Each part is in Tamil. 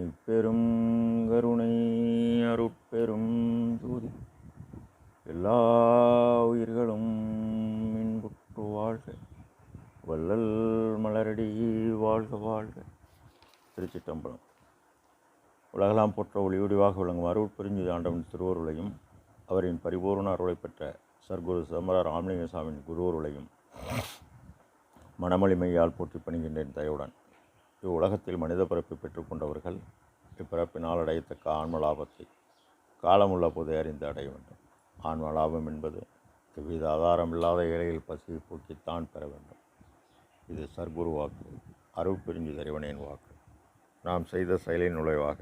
தனிப்பெரும் கருணை அருட்பெரும் ஜோதி எல்லா உயிர்களும் இன்புற்று வாழ்க. வள்ளல் மலரடி வாழ்க வாழ்க. திருச்சிட்டம்பலம். உலகலாம் போற்ற ஒளிவடிவாக விளங்கும் அருள் பிரிஞ்சு ஆண்டவன் திருவருளையும் அவரின் பரிபூர்ண அருளை பெற்ற சர்க்குரு சிதம்பர ராமலிங்கசாமியின் குருவருளையும் மனமொழிமையால் போற்றி பணிகின்றேன் தயவுடன். இவ்வுலகத்தில் மனித பிறப்பை பெற்றுக்கொண்டவர்கள் இப்பிறப்பினால் அடையத்தக்க ஆன்ம லாபத்தை காலமுள்ள போதை அறிந்து அடைய வேண்டும். ஆன்ம லாபம் என்பது எவ்வித ஆதாரம் இல்லாத ஏழைகள் பசியை போக்கித்தான் பெற வேண்டும். இது சர்க்குரு வாக்கு அருள் பிரிஞ்சு இறைவனின் வாக்கு. நாம் செய்த செயலின் நுழைவாக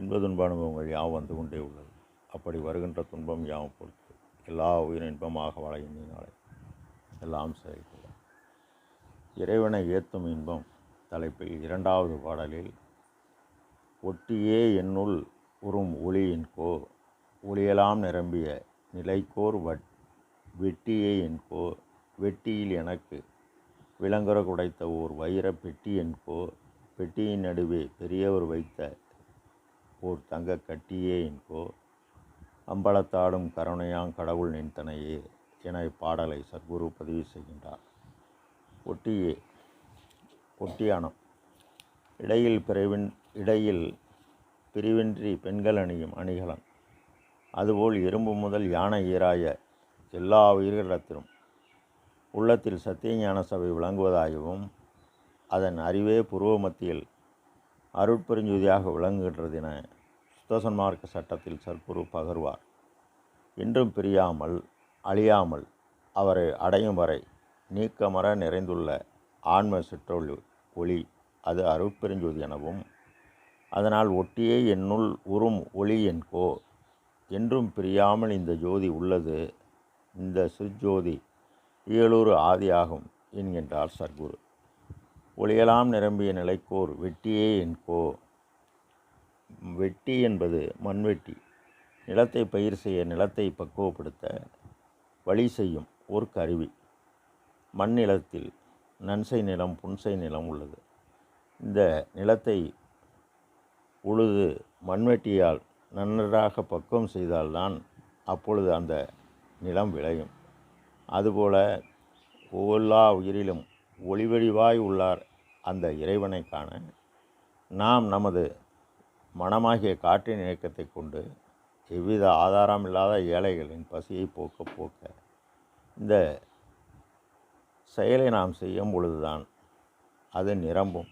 இன்ப துன்ப அனுபவங்கள் யாவும் வந்து கொண்டே உள்ளது. அப்படி வருகின்ற துன்பம் யாவும் பொறுத்து எல்லா உயிர் இன்பமாக வாழ எண்ணினாலே எல்லாம் செயல்படும். இறைவனை ஏற்றும் இன்பம் தலைப்பில் இரண்டாவது பாடலில் ஒட்டியே என்னுள் உறும் ஒளியின் கோ ஒளியெல்லாம் நிரம்பிய நிலைக்கோர் வட் வெட்டியே என்கோ வெட்டியில் எனக்கு விளங்குற குடைத்த ஓர் வைர பெட்டி என்கோ பெட்டியின் நடுவே பெரியவர் வைத்த ஓர் தங்க கட்டியே என்கோ அம்பலத்தாடும் கருணையாங் கடவுள் நின்தனையே என இப்பாடலை சத்குரு பதிவு செய்கின்றார். ஒட்டியே ஒட்டியானம் இடையில் பிரிவின் இடையில் பிரிவின்றி பெண்கள் அணியும் அணிகலன். அதுபோல் எறும்பு முதல் யானை ஈராய எல்லா உயிர்களிடத்திலும் உள்ளத்தில் சத்தியஞான சபை விளங்குவதாகவும் அதன் அறிவே புருவ மத்தியில் அருட்பெருஞ்சுதியாக விளங்குகின்றது என சுத்தசன்மார்க்க சட்டத்தில் சற்குரு பகர்வார். இன்றும் பிரியாமல் அழியாமல் அவரை அடையும் வரை நீக்கமர நிறைந்துள்ள ஆன்ம சிற்றொழிவு ஒளி அது அருட்பெருஞ்சோதி எனவும் அதனால் ஒட்டியே என்னுள் உறும் ஒளி என்கோ என்றும் பிரியாமல் இந்த ஜோதி உள்ளது இந்த சுஜோதி இயலூர் ஆதியாகும் என்கின்றார் சர்க்குரு. ஒளியெல்லாம் நிரம்பிய நிலைக்கோர் வெட்டியே என்கோ வெட்டி என்பது மண்வெட்டி நிலத்தை பயிர் செய்ய நிலத்தை பக்குவப்படுத்த வழி செய்யும் ஒரு கருவி மண் நிலத்தில் நன்சை நிலம் புன்சை நிலம் உள்ளது. இந்த நிலத்தை உழுது மண்வெட்டியால் நன்றாக பக்குவம் செய்தால்தான் அப்பொழுது அந்த நிலம் விளையும். அதுபோல எல்லா உயிரிலும் ஒளிவடிவாய் உள்ளார் அந்த இறைவனை காண நாம் நமது மனமாகிய காற்றின் இயக்கத்தை கொண்டு எவ்வித ஆதாரம் இல்லாத ஏழைகளின் பசியை போக்க போக்க இந்த செயலை நாம் செய்யும் பொழுதுதான் அது நிரம்பும்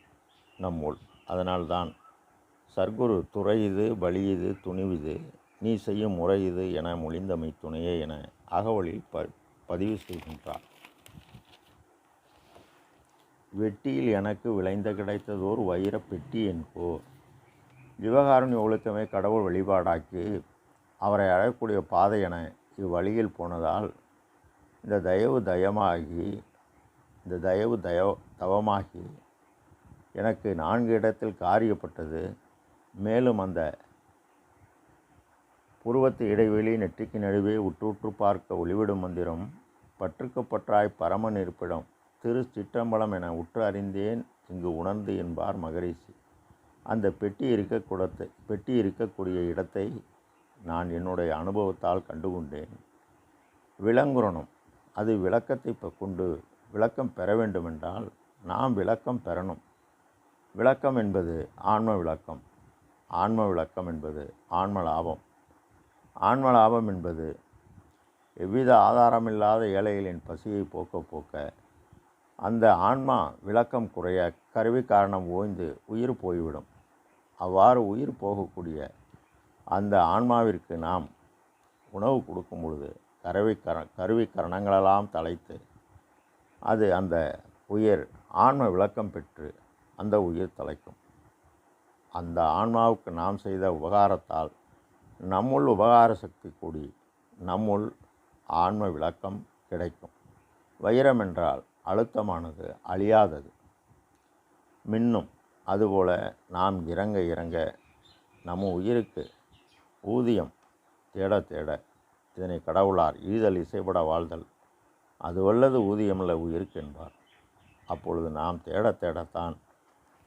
நம்முள். அதனால்தான் சர்க்குரு இது துணிவு இது நீ செய்யும் முறை இது என மொழிந்தமை துணையே என அகவலில் ப பதிவு செய்கின்றார். வெட்டியில் எனக்கு விளைந்த கிடைத்ததோர் வைர பெட்டி என்போ விவகாரம் ஒழுக்கமே கடவுள் வழிபாடாக்கி அவரை அழையக்கூடிய பாதை என இவ்வழியில் போனதால் இந்த தயவு தயமாகி இந்த தயவு தயோ தவமாகி எனக்கு நான்கு இடத்தில் காரியப்பட்டது. மேலும் அந்த புருவத்து இடைவெளி நெற்றிக்கு நடுவே உற்றுற்று பார்க்க ஒளிவிடும் மந்திரம் பற்றுக்கு பற்றாய் பரமன் இருப்பிடம் திரு சிற்றம்பலம் என உற்று அறிந்தேன் இங்கு உணர்ந்து என்பார் மகரிஷி. அந்த பெட்டி இருக்கக்கூடத்தை பெட்டி இருக்கக்கூடிய இடத்தை நான் என்னுடைய அனுபவத்தால் கண்டுகொண்டேன். விளங்குறணும் அது விளக்கத்தை இப்போ கொண்டு விளக்கம் பெற வேண்டுமென்றால் நாம் விளக்கம் பெறணும். விளக்கம் என்பது ஆன்ம விளக்கம். ஆன்ம விளக்கம் என்பது ஆன்ம லாபம். ஆன்ம லாபம் என்பது எவ்வித ஆதாரமில்லாத ஏழைகளின் பசியை போக்க போக்க அந்த ஆன்மா விளக்கம் குறைய கருவி காரணம் ஓய்ந்து உயிர் போய்விடும். அவ்வாறு உயிர் போகக்கூடிய அந்த ஆன்மாவிற்கு நாம் உணவு கொடுக்கும் பொழுது கருவி கர கருவி கரணங்களெல்லாம் தலைத்து அது அந்த உயிர் ஆன்ம விளக்கம் பெற்று அந்த உயிர் தலைக்கும். அந்த ஆன்மாவுக்கு நாம் செய்த உபகாரத்தால் நம்முள் உபகார சக்தி கூடி நம்முள் ஆன்ம விளக்கம் கிடைக்கும். வைரம் என்றால் அழுத்தமானது அழியாதது. மின்னும் அதுபோல நாம் இறங்க இறங்க நம்ம உயிருக்கு ஊதியம் தேட தேட இதனை கடவுளார் ஈதல் இசைப்பட வாழ்தல் அது வல்லது ஊதியமில்ல உயிருக்கு என்பார். அப்பொழுது நாம் தேட தேடத்தான்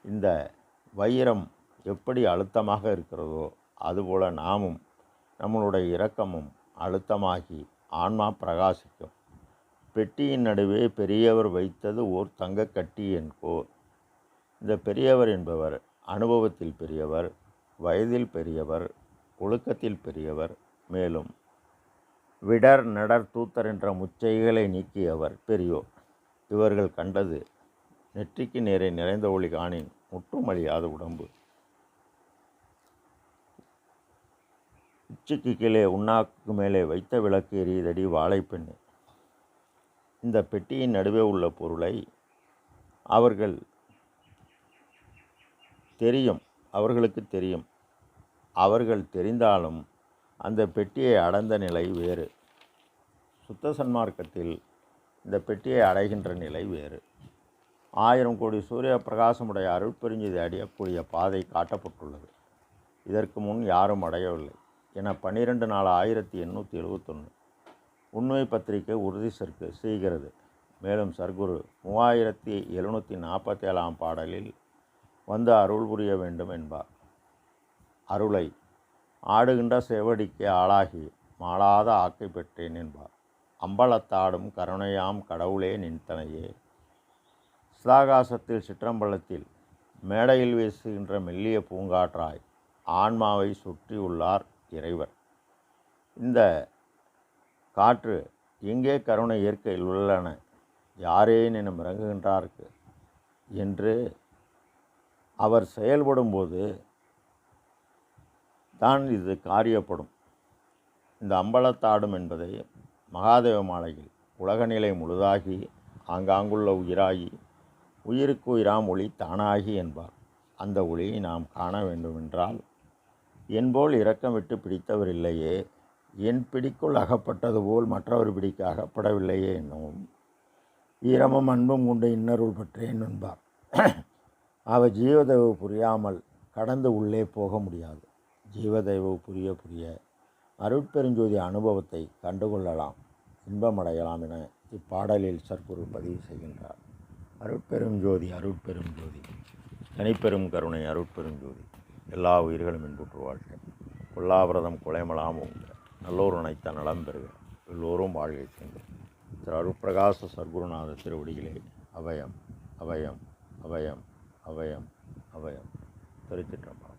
இந்த வைரம் எப்படி அழுத்தமாக இருக்கிறதோ அதுபோல் நாமும் நம்மளுடைய இரக்கமும் அழுத்தமாகி ஆன்மா பிரகாசிக்கும். பெட்டியின் நடுவே பெரியவர் வைத்தது ஓர் தங்க கட்டி என்கோ இந்த பெரியவர் என்பவர் அனுபவத்தில் பெரியவர் வயதில் பெரியவர் ஒழுக்கத்தில் பெரியவர் மேலும் விடர் நடர் தூத்தர் என்ற முச்சைகளை நீக்கியவர் பெரியோர். இவர்கள் கண்டது நெற்றிக்கு நேரே நிறைந்த ஒளி காணின் முற்றுமழியாத உடம்பு. உச்சிக்கு கீழே உண்ணாக்கு மேலே வைத்த விளக்கு எரியதடி வாழைப்பெண்ணு. இந்த பெட்டியின் நடுவே உள்ள பொருளை அவர்கள் தெரியும். அவர்களுக்கு தெரியும். அவர்கள் தெரிந்தாலும் அந்த பெட்டியை அடைந்த நிலை வேறு. சுத்த சன்மார்க்கத்தில் இந்த பெட்டியை அடைகின்ற நிலை வேறு. ஆயிரம் கோடி சூரிய பிரகாசமுடைய அருட்பெருஞ்செய்தி அடையக்கூடிய பாதை காட்டப்பட்டுள்ளது. இதற்கு முன் யாரும் அடையவில்லை. என பன்னிரெண்டு நாலு ஆயிரத்தி எண்ணூற்றி எழுபத்தொன்று உண்மை பத்திரிகை உறுதி சற்கு செய்கிறது. மேலும் சர்க்குரு மூவாயிரத்தி எழுநூற்றி நாற்பத்தேழாம் பாடலில் வந்து அருள் புரிய வேண்டும் என்பார். அருளை ஆடுகின்ற செவடிக்கு ஆளாகி மாளாத ஆக்கை பெற்றேன் என்பார். அம்பலத்தாடும் கருணையாம் கடவுளே நின்தனையே சிதாகாசத்தில் சிற்றம்பலத்தில் மேடையில் வீசுகின்ற மெல்லிய பூங்காற்றாய் ஆன்மாவை சுற்றியுள்ளார் இறைவர். இந்த காற்று எங்கே கருணை இயற்கையில் உள்ளன? யாரேன் என இறங்குகின்றார்க்கு? என்று அவர் செயல்படும்போது தான் இது காரியப்படும். இந்த அம்பலத்தாடும் என்பதை மகாதேவ மாலையில் உலகநிலை முழுதாகி ஆங்காங்குள்ள உயிராகி உயிருக்கு உயிராம் ஒளி தானாகி என்பார். அந்த ஒளியை நாம் காண வேண்டுமென்றால் என்போல் இரக்கம் விட்டு பிடித்தவர் இல்லையே என் பிடிக்குள் அகப்பட்டது போல் மற்றவர் பிடிக்க அகப்படவில்லையே என்னும் ஈரமும் அன்பும் கொண்டு இன்னருள் பற்றேன் என்பார். அவ ஜீவதவு புரியாமல் கடந்து உள்ளே போக முடியாது. ஜீவதெய்வ புரிய புரிய அருட்பெருஞ்சோதி அனுபவத்தை கண்டுகொள்ளலாம் இன்பமடையலாம் என இப்பாடலில் சர்க்குரு பதிவு செய்கின்றார். அருட்பெரும் ஜோதி அருட்பெரும் ஜோதி தனிப்பெரும் கருணை அருட்பெரும் ஜோதி எல்லா உயிர்களும் இன்புற்று வாழ்க்கை கொல்லாவிரதம் கொலைமலாம் உங்க நல்லோர் நினைத்த நலம் பெறுக. எல்லோரும் வாழ்கை சென்று திரு அருட்பிரகாச சர்க்குருநாத திருவடிகளே அவயம் அவயம் அவயம் அவயம் அவயம் திருச்சிற்றம்பலம்.